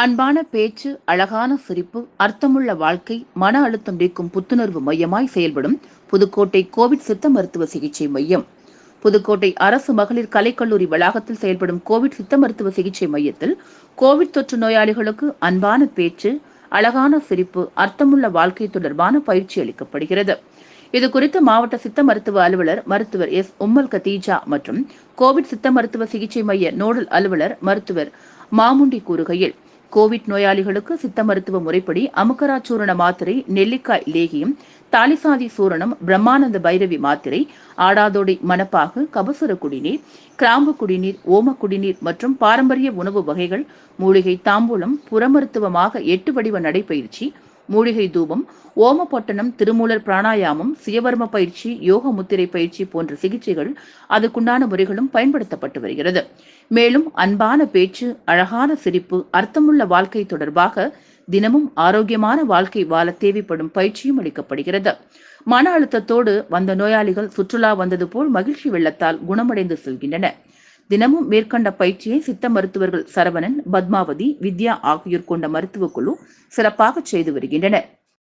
அன்பான பேச்சு அழகான சிரிப்பு அர்த்தமுள்ள வாழ்க்கை மன அழுத்தம் நீக்கும் புத்துணர்வு மையமாய் செயல்படும் புதுக்கோட்டை கோவிட் சித்த மருத்துவ சிகிச்சை மையம். புதுக்கோட்டை அரசு மகளிர் கலைக்கல்லூரி வளாகத்தில் செயல்படும் கோவிட் சித்த மருத்துவ சிகிச்சை மையத்தில் கோவிட் தொற்று நோயாளிகளுக்கு அன்பான பேச்சு அழகான சிரிப்பு அர்த்தமுள்ள வாழ்க்கை தொடர்பான பயிற்சி அளிக்கப்படுகிறது. இது குறித்து மாவட்ட சித்த மருத்துவ அலுவலர் மருத்துவர் எஸ். உம்மல் கதீஜா மற்றும் கோவிட் சித்த மருத்துவ சிகிச்சை மைய நோடல் அலுவலர் மருத்துவர் மாமுண்டி கூறுகையில் கோவிட் நோயாளிகளுக்கு சித்த மருத்துவ முறைப்படி அமுக்கரா சூரண மாத்திரை நெல்லிக்காய் லேகியம் தாலிசாதி சூரணம் பிரம்மானந்த பைரவி மாத்திரை ஆடாதோடை மணப்பாகு கபசுர குடிநீர் கிராம்பு குடிநீர் ஓம குடிநீர் மற்றும் பாரம்பரிய உணவு வகைகள் மூலிகை தாம்பூலம் புறமருத்துவமாக எட்டு வடிவ நடைபயிற்சி மூலிகை தூபம் ஓமப்பொட்டனம் திருமூலர் பிராணாயாமம் சுயவர்ம பயிற்சி யோக முத்திரை பயிற்சி போன்ற சிகிச்சைகள் அதுக்குண்டான முறைகளும் பயன்படுத்தப்பட்டு வருகிறது. மேலும் அன்பான பேச்சு அழகான சிரிப்பு அர்த்தமுள்ள வாழ்க்கை தொடர்பாக தினமும் ஆரோக்கியமான வாழ்க்கை வாழ தேவைப்படும் பயிற்சியும் அளிக்கப்படுகிறது. மன அழுத்தத்தோடு வந்த நோயாளிகள் சுற்றுலா வந்தது போல் மகிழ்ச்சி வெள்ளத்தால் குணமடைந்து செல்கின்றனர். தினமும் மேற்கண்ட பயிற்சியை சித்த மருத்துவர்கள் சரவணன் பத்மாவதி வித்யா ஆகியோர் கொண்ட மருத்துவ குழு சிறப்பாக செய்து வருகின்றனர்.